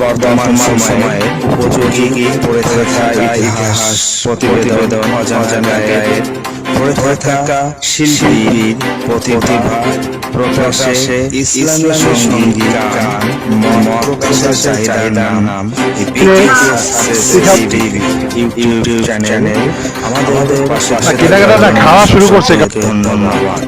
বর্তমান সময়ে উপযোগী পড়ে থাকা ইতিহাস প্রতিবেদন অজানা গায়ের পড়ে থাকা শিল্পীর প্রতিভা প্রকাশে ইসলামী সংগীত গান মন প্রকাশের চাহিদার নাম ইউটিউব চ্যানেল আমাদের পাশে খাওয়া শুরু করছে। ধন্যবাদ।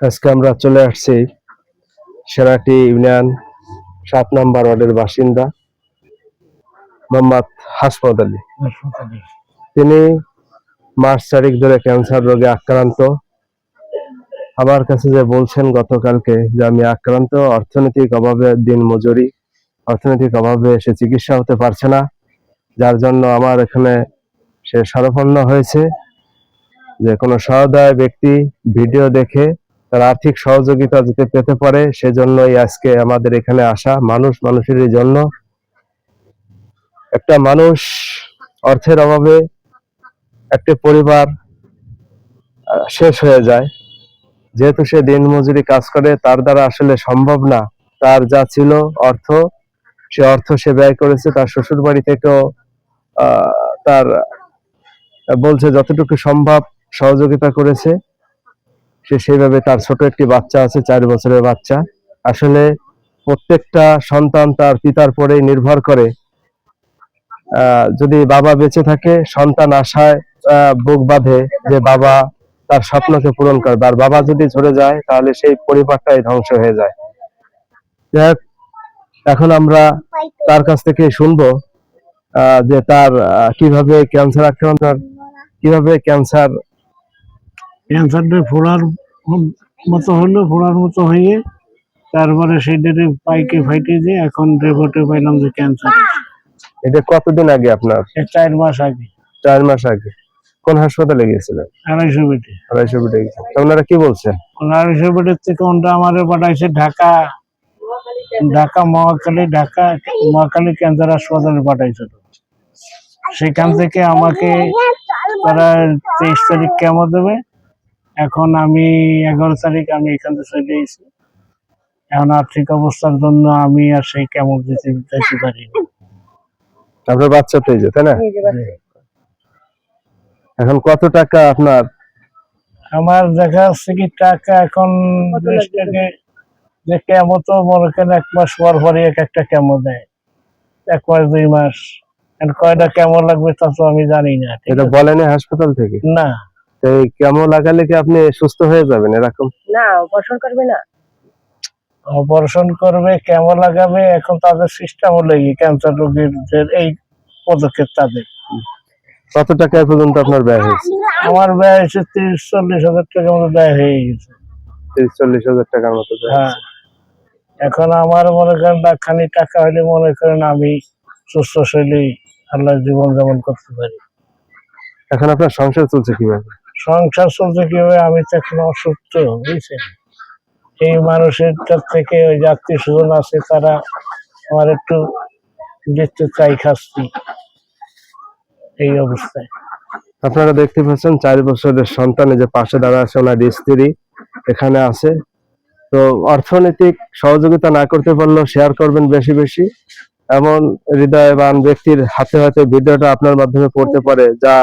আজকে আমরা চলে আসছি সেরাটি ইউনিয়ন সাত নম্বর ওয়ার্ডের বাসিন্দা মোহাম্মদ হাসমত আলী। তিনি মার্চ তারিখ ধরে ক্যান্সার রোগে আক্রান্ত। আমার কাছে যে বলছেন গতকালকে যে আমি আক্রান্ত, অর্থনৈতিক অভাবে দিন মজুরি, অর্থনৈতিক অভাবে সে চিকিৎসা হতে পারছে না, যার জন্য আমার এখানে সে শরণাপন্ন হয়েছে। যে কোনো সহদয় ব্যক্তি ভিডিও দেখে তার আর্থিক সহযোগিতা যাতে পেতে পারে, সেজন্যই আজকে আমাদের এখানে আসা মানুষ মানুষের জন্য। একটা মানুষ অর্থের অভাবে একটি পরিবার শেষ হয়ে যায়। যেহেতু সে দিনমজুরি কাজ করে, তার দ্বারা আসলে সম্ভব না। তার যা ছিল অর্থ, সে অর্থ সে ব্যয় করেছে তার শ্বশুর বাড়ি থেকেও তার বলছে যতটুকু সম্ভব সহযোগিতা করেছে। সে সেইভাবে তার ছোট একটি বাচ্চা আছে, চার বছরের বাচ্চা। আসলে প্রত্যেকটা সন্তান তার পিতার পরে নির্ভর করে। যদি বাবা বেঁচে থাকে, সন্তান আশায় বুক বাঁধে যে বাবা তার স্বপ্নকে পূরণ করবে। আর বাবা যদি ঝরে যায়, তাহলে সেই পরিবারটাই ধ্বংস হয়ে যায়। এখন আমরা তার কাছ থেকে শুনব যে তার কীভাবে ক্যান্সার আক্রান্ত, কীভাবে ক্যান্সার ক্যান্সারটা ফোড়ার মতো হলো ফোড়ার মতো হয়ে তারপরে সেটারে পাইকে ফাইটে দিয়ে এখন রিপোর্টে পাইলাম যে ক্যান্সার এটা কতদিন আগে আপনার? চার মাস আগে। চার মাস আগে। কোন হাসপাতালে গিয়েছিলেন? আড়াইশো বেটে আড়াইশো গেছেন তা কি বলছেন আড়াইশো বেটের থেকে ওনটা আমারে পাঠাইছে ঢাকা। ঢাকা মহাকালী ঢাকা মহাকালী ক্যান্সার হাসপাতালে পাঠাইছিল। সেখান থেকে আমাকে তারা তেইশ তারিখ কেমন দেবে? এখন আমি এগারো তারিখ আমি এখান থেকে চলে এসেছি। এখন আর্থিক অবস্থার জন্য আমি আর সেই কেমন দিতে দিতে পারি। আপনার বাচ্চা তো এই তাই না? এখন কত টাকা আপনার? আমার দেখা যাচ্ছে কি টাকা এখন যে কেমো তো মনে করেন এক মাস পর পরই এক একটা কেমো দেয়। এক মাস দুই মাস। এখন কয়টা কেমন লাগবে তা তো আমি জানি না। ঠিক এটা? বলেনি হাসপাতাল থেকে? না। এই কেমন লাগালে কি আপনি সুস্থ হয়ে যাবেন এরকম? না অপারেশন করবে না। অপারেশন করবে কেমন লাগাবে এখন তাদের সিস্টেম হলো কি ক্যান্সার রোগীদের এই পদক্ষেপ তাদের। কত টাকা পর্যন্ত আপনার ব্যয় হয়েছে? আমার ব্যয় হয়েছে তিরিশ চল্লিশ হাজার টাকার মতো ব্যয় হয়ে গেছে। তিরিশ চল্লিশ হাজার টাকার মতো হ্যাঁ। এখন আমার মনে করেন লাখখানি টাকা হলে মনে করেন আমি সুস্থ শৈলী আল্লাহ জীবন যাপন করতে পারি। এখন আপনার সংসার চলছে কীভাবে? সংসার চলতে কীভাবে, আমি তো এখন অসুস্থ, বুঝছেন? এই মানুষের থেকে ওই যাত্রী সুজন আছে, তারা আমার একটু দেখতে চাই খাচ্ছি। এই অবস্থায়। আপনারা দেখতে পাচ্ছেন, চার বছরের সন্তানে যে পাশে দাঁড়া আছে ওনার স্ত্রী, এখানে আছে। তো অর্থনৈতিক সহযোগিতা না করতে পারলেও শেয়ার করবেন বেশি বেশি। এমন হৃদয়বান ব্যক্তির হাতে হাতে ভিডিওটা আপনার মাধ্যমে পড়তে পারে, যা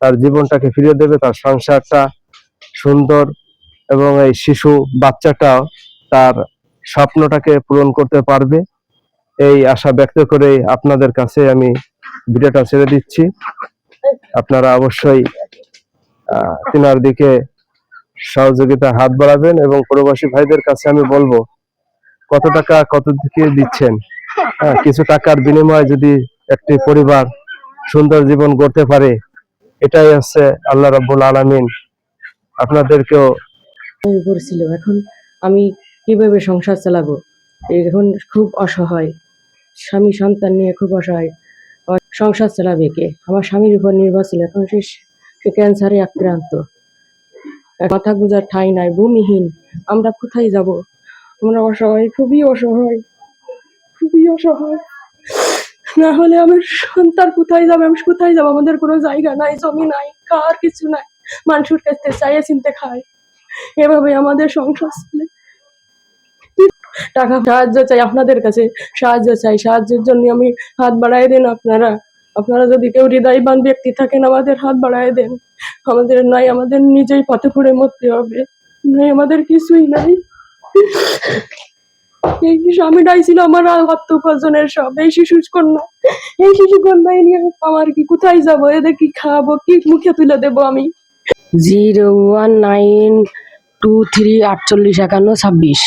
তার জীবনটাকে ফিরিয়ে দেবে তার সংসারটা সুন্দর এবং এই শিশু বাচ্চাটাও তার স্বপ্নটাকে পূরণ করতে পারবে। এই আশা ব্যক্ত করে আপনাদের কাছে আমি ভিডিওটা ছেড়ে দিচ্ছি। আপনারা অবশ্যই তিনার দিকে সহযোগিতা হাত বাড়াবেন এবং প্রবাসী ভাইদের কাছে আমি বলব কত টাকা কত দিকে দিচ্ছেন? হ্যাঁ, কিছু টাকার বিনিময়ে যদি একটি পরিবার সুন্দর জীবন গড়তে পারে এটাই হচ্ছে আল্লাহ রাব্বুল আলামিন। আপনাদেরকেও পড়ছিল এখন আমি কীভাবে সংসার চালাবো? এখন খুব অসহায়। স্বামী সন্তান নিয়ে খুব অসহায়। সংসার চালাবে কে? আমার স্বামীর উপর নির্ভর ছিল এখন সে সে ক্যান্সারে আক্রান্ত। মাথা গুজার ঠাঁই নাই, ভূমিহীন। আমরা কোথায় যাব? আমরা অসহায়, খুবই অসহায়। খুবই অসহায়। না হলে আমার সন্তান কোথায় যাবে? আমি কোথায় যাব? আমাদের কোনো জায়গা নাই, জমি নাই, কার কিছু নাই। মানুষের কাছ থেকে চাইয়ে চিনতে খায়। এভাবে আমাদের সংসার চলে। টাকা সাহায্য চাই আপনাদের কাছে, সাহায্য চাই। সাহায্যের জন্য আমি হাত বাড়াই দেন আপনারা। আপনারা যদি কেউ হৃদয়বান ব্যক্তি থাকেন, আমাদের হাত বাড়াই দেন। আমাদের নাই, আমাদের নিজেই পথে পড়ে মরতে হবে। নাই, আমাদের কিছুই নাই। এই স্বামীটাই ছিল আমার আত্ম উপার্জনের সব, এই শিশু এই শিশু কন্যা নিয়ে আমার কি, কোথায় যাব? এদের কি খাওয়াবো? কি মুখে তুলে দেবো আমি? Zero one nine two three আটচল্লিশ একান্ন ছাব্বিশ।